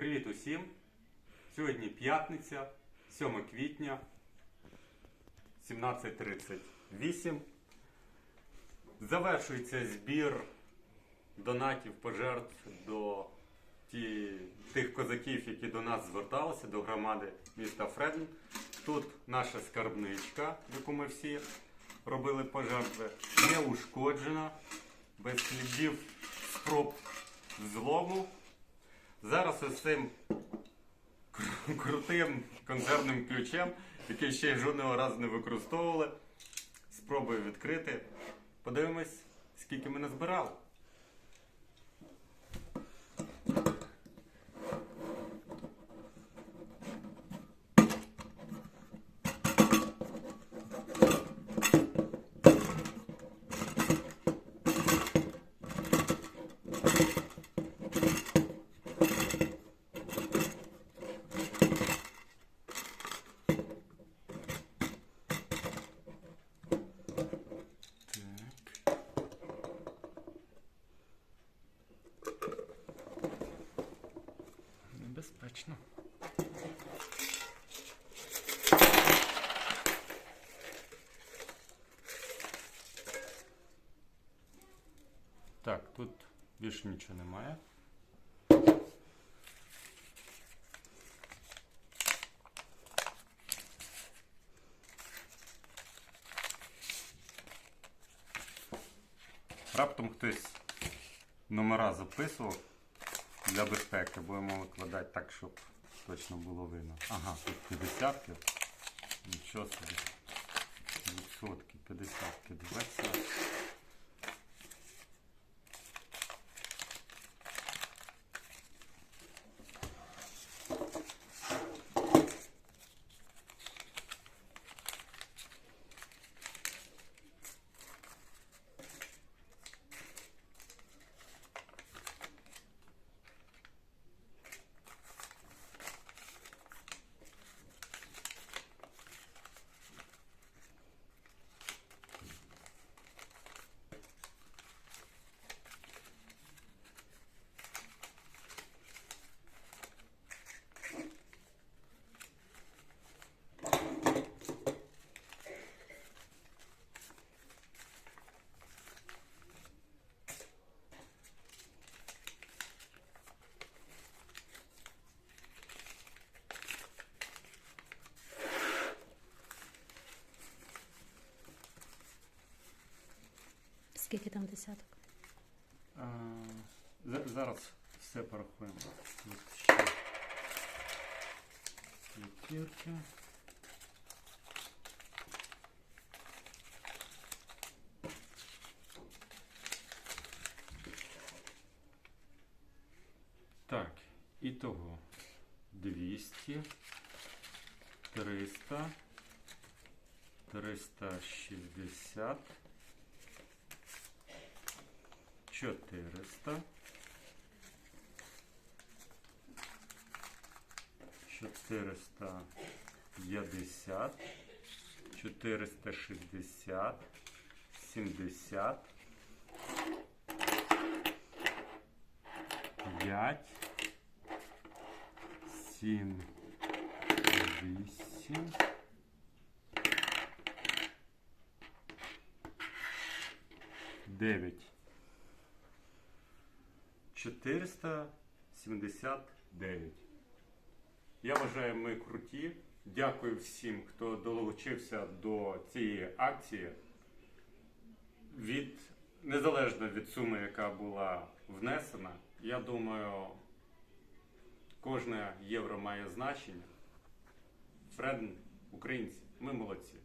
Привіт усім! Сьогодні п'ятниця, 7 квітня, 17.38. Завершується збір донатів пожертв до ті, тих козаків, які до нас зверталися, до громади міста Фреден. Тут наша скарбничка, яку ми всі робили пожертви, не ушкоджена, без слідів спроб взлому. Зараз ось цим крутим консервним ключем, який ще жодного разу не використовували, спробую відкрити. Подивимось, скільки ми назбирали. Так. Небезпечно. Так, тут більше нічого немає. Раптом хтось номера записував для безпеки, будемо викладати так, щоб точно було видно. Ага, тут 50 Нічого собі. Відсотки, 50 20. Скільки там десяток? А, за- зараз все порахуємо. Тут ще п'ятірки. Так, ітого 200, 300, 360, 400, 450, 460, 70, 5, 7, 8, 9. 479. Я вважаю, ми круті. Дякую всім, хто долучився до цієї акції. Від, незалежно від суми, яка була внесена, я думаю, кожне євро має значення. Фреден, українці, ми молодці.